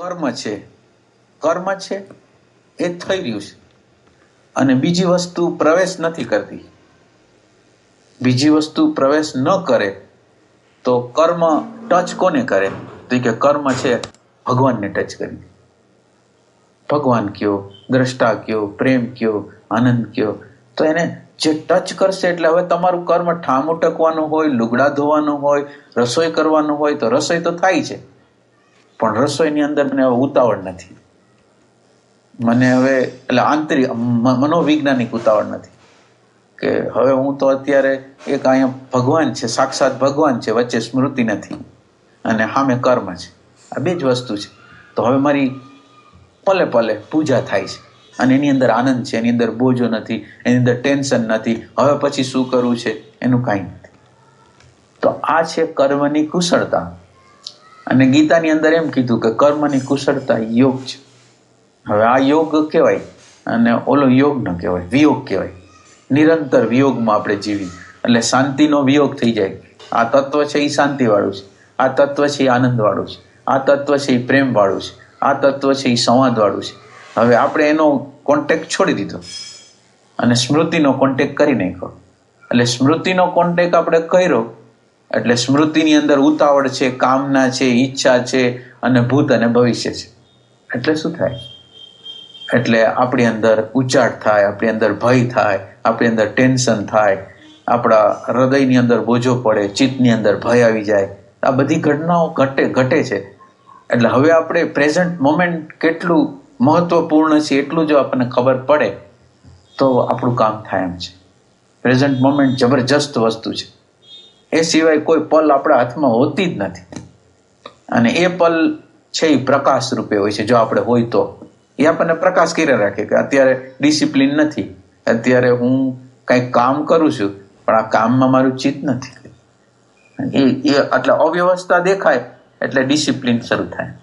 કર્મ છે. કર્મ છે, એ થઈ રહ્યું છે. અને બીજી વસ્તુ પ્રવેશ નથી કરતી. બીજી વસ્તુ પ્રવેશ ન કરે તો કર્મ ટચ કોને કરે? તો કે કર્મ છે ભગવાનને ટચ કરી ભગવાન કયો, દ્રષ્ટા કયો, પ્રેમ કયો, આનંદ કયો, તો એને જે ટચ કરશે એટલે હવે તમારું કર્મ ઠામ ઉટકવાનું હોય, લુગડા ધોવાનું હોય, રસોઈ કરવાનું હોય, તો રસોઈ તો થાય છે. પણ રસોઈની અંદર મને હવે ઉતાવળ નથી. મને હવે, એટલે આંતરિક મનોવૈજ્ઞાનિક ઉતાવળ નથી. કે હવે હું તો અત્યારે એક અહીંયા ભગવાન છે, સાક્ષાત ભગવાન છે, વચ્ચે સ્મૃતિ નથી. અને સામે કર્મ છે. આ બે જ વસ્તુ છે. તો હવે મારી પલે પલે પૂજા થાય છે. અને એની અંદર આનંદ છે, એની અંદર બોજો નથી, એની અંદર ટેન્શન નથી. હવે પછી શું કરવું છે? એનું કાંઈ નથી. તો આ છે કર્મની કુશળતા. અને ગીતાની અંદર એમ કીધું કે કર્મની કુશળતા યોગ છે. હવે આ યોગ કહેવાય અને ઓલો યોગ ન કહેવાય, વિયોગ કહેવાય. નિરંતર વિયોગમાં આપણે જીવી એટલે શાંતિનો વિયોગ થઈ જાય. આ તત્વ છે એ શાંતિવાળું છે. આ તત્વ છે એ આનંદવાળું છે. આ તત્વ છે એ પ્રેમવાળું છે. આ તત્વ છે એ સંવાદવાળું છે. હવે આપણે એનો કોન્ટેક છોડી દીધો અને સ્મૃતિનો કોન્ટેક કરી નાખ્યો. એટલે સ્મૃતિનો કોન્ટેક આપણે કર્યો એટલે સ્મૃતિની અંદર ઉતાવળ છે, કામના છે, ઈચ્છા છે અને ભૂત અને ભવિષ્ય છે. એટલે શું થાય? એટલે આપણી અંદર ઉચાટ થાય, આપણી અંદર ભય થાય, આપણી અંદર ટેન્શન થાય, આપણા હૃદયની અંદર બોજો પડે, ચિત્તની અંદર ભય આવી જાય. આ બધી ઘટનાઓ ઘટે ઘટે છે. એટલે હવે આપણે પ્રેઝન્ટ મોમેન્ટ કેટલું મહત્વપૂર્ણ છે એટલું જો આપણને ખબર પડે, તો આપણું કામ થાય એમ છે. પ્રેઝન્ટ મોમેન્ટ જબરજસ્ત વસ્તુ છે. એ સિવાય કોઈ પલ આપણા હાથમાં હોતી જ નથી. અને એ પલ છે એ પ્રકાશ રૂપે હોય છે. જો આપણે હોય તો. એ આપણને પ્રકાશ કરી રાખે કે અત્યારે ડિસિપ્લિન નથી. અત્યારે હું કંઈક કામ કરું છું, પણ આ કામમાં મારું ચિત્ત નથી. એ, એટલે અવ્યવસ્થા દેખાય, એટલે ડિસિપ્લિન શરૂ થાય.